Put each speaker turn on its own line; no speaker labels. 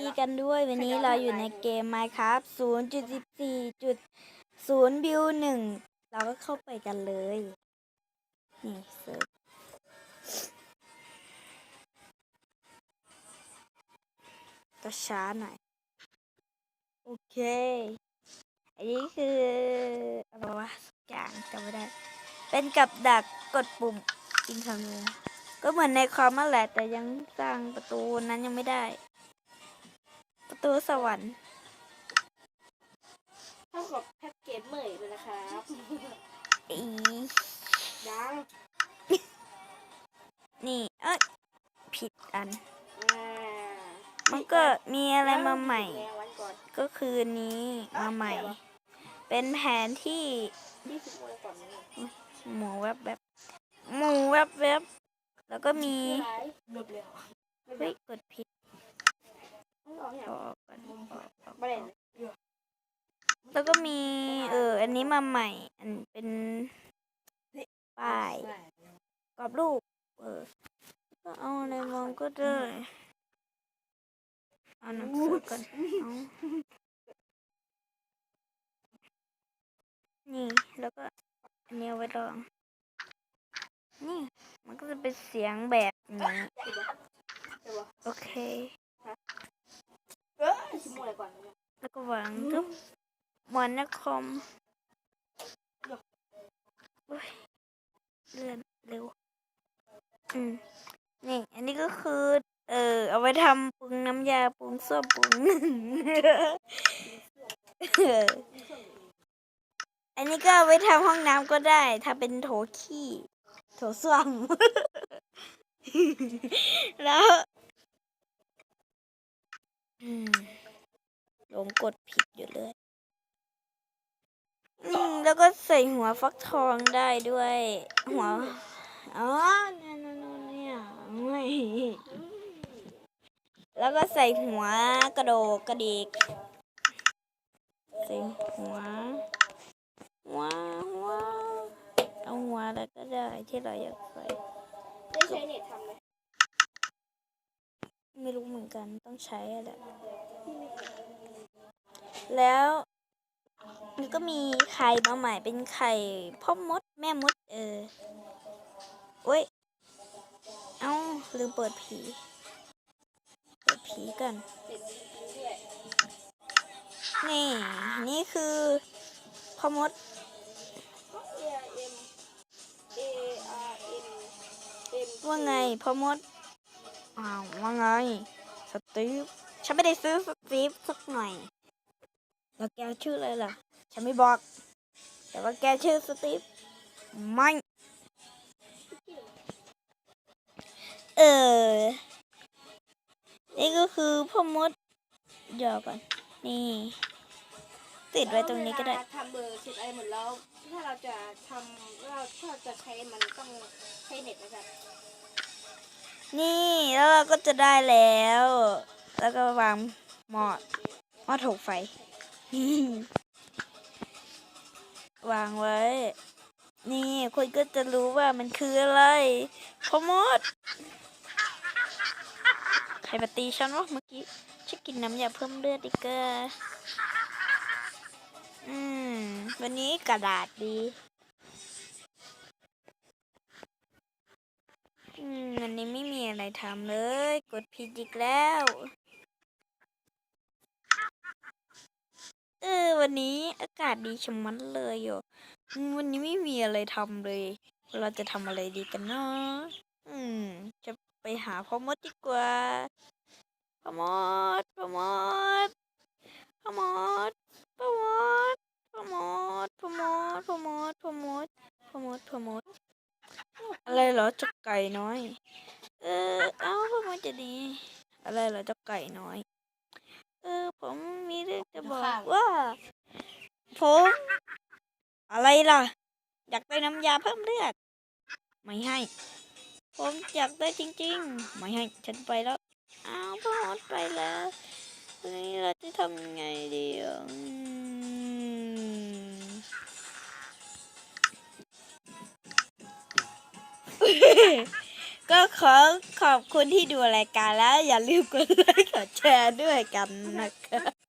ดีกันด้วยวันนี้เราอยู่ในเกม Minecraft 0.14.0 บิวหนึ่งเราก็เข้าไปกันเลย นี่เซิร์ฟก็ช้าหน่อย โอเค อันนี้คืออะไรวะสักอย่างจำไม่ได้ เป็นกับดักกดปุ่มจริงคำนึงก็เหมือนในคอมนั่นแหละแต่ยังสร้างประตูนั้นยังไม่ได้ ตูสวรรค์
เท่ากับแพ็กเกจเหมยเลยนะครับ
อี
ยัง
นี่เอ้ยผิดอัน
อ่า
มันก็มีอะไรมาใหม่
แล้ววันก่อน
ก็คือนี้มาใหม่ เป็นแผนที่
ยี่สิบโมงก่อนนี่
หมูแวบแบบหมูแวบแวบแล้วก็มี
คืออะไรหลุดเลยเหรอ
เฮ้ยกดผิด
ไม่ ออกอ
อกก่อนออกออก
ไม่ได้
แล้วก็มีเอออันนี้มาใหม่ อันเป็นป้ายกรอบรูปเออก็เอาอะไรมองก็ได้เอาหนังสือก่อนเอานี่แล้วก็อันนี้เอาไว้ลอง นี่ มันก็จะเป็นเสียงแบบนี้ โอเค
เออสิบโมงก่อน
แล้วก็วางปุ๊บหมอนนะคอมเลื่อนเร็ว อืม นี่ อันนี้ก็คือ เออเอาไว้ทำปรุงน้ำยาปรุงส้วมปรุงอันนี้ก็เอาไว้ทำห้องน้ำก็ได้ถ้าเป็นโถขี้โถส้วมแล้ว หลงกดผิดอยู่เลยอืมแล้วก็ใส่หัวฟักทองได้ด้วย หัว อ๋อเนี่ยเนี่ยเนี่ยไม่แล้วก็ใส่หัวกระโดกกระดิกใส่หัว หัวหัวเอาหัวอะไรก็ได้ที่เราอยากใส่
ได้ใช้เน็ตทำไหม
ไม่รู้เหมือนกันต้องใช้อะแหละแล้วมันก็มีไข่มาใหม่เป็นไข่พ่อมดแม่มดเออโอ้ย เอ้าลืมเปิดผี เปิดผีกัน
นี่
นี่คือพ่อมดว่าไงพ่อมด อ้าวว่าไง สตีฟ ฉันไม่ได้ซื้อสตีฟสักหน่อย แล้วแกชื่ออะไรล่ะ ฉันไม่บอก แต่ว่าแกชื่อสตีฟ ไม่ เออ นี่ก็คือพ่อมดเดี๋ยวก่อน นี่ ติดไว้ตรงนี้ก็ได้
เวลาทำเบอร์เสร็จอะไรหมดแล้ว ถ้าเราจะทำเราถ้าเราจะใช้มันต้องใช้เน็ตนะครับ
นี่แล้วเราก็จะได้แล้ว แล้วก็วางหมอดหมอดถูกไฟ วางไว้ นี่คุณก็จะรู้ว่ามันคืออะไรพอมดใครมาตีฉันวะเมื่อกี้ฉันกินน้ำยาเพิ่มเลือดดีกว่าอืม วันนี้กระดาษดี อืมวันนี้ไม่มีอะไร ทำเลย กดผิดอีกแล้ว เออ วันนี้อากาศดีชะมัดเลยอยู่วันนี้ไม่มีอะไรทำเลย เราจะทำอะไรดีกันเนาะอืม จะไปหาพ่อมดดีกว่าพ่อมดพ่อมดพ่อมดพ่อมดพ่อมดพ่อมดพ่อมดพ่อมดพ่อมดพ่อมดอะไรเหรอจักไก่น้อย เออ เอ้าพ่อมดจะดี อะไรเหรอเจักไก่น้อย เออ ผมมีเรื่องจะบอกว่า ผม อะไรล่ะ อยากได้น้ำยาเพิ่มเลือด ไม่ให้ ผมอยากได้จริง ๆ ไม่ให้ ฉันไปแล้ว อ้าวพ่อมดไปแล้ววันนี้เราจะทำยังไงดีอะอืม ก็ขอขอบคุณที่ดูรายการแล้วอย่าลืมกดไลค์กดแชร์ด้วยกันนะคะ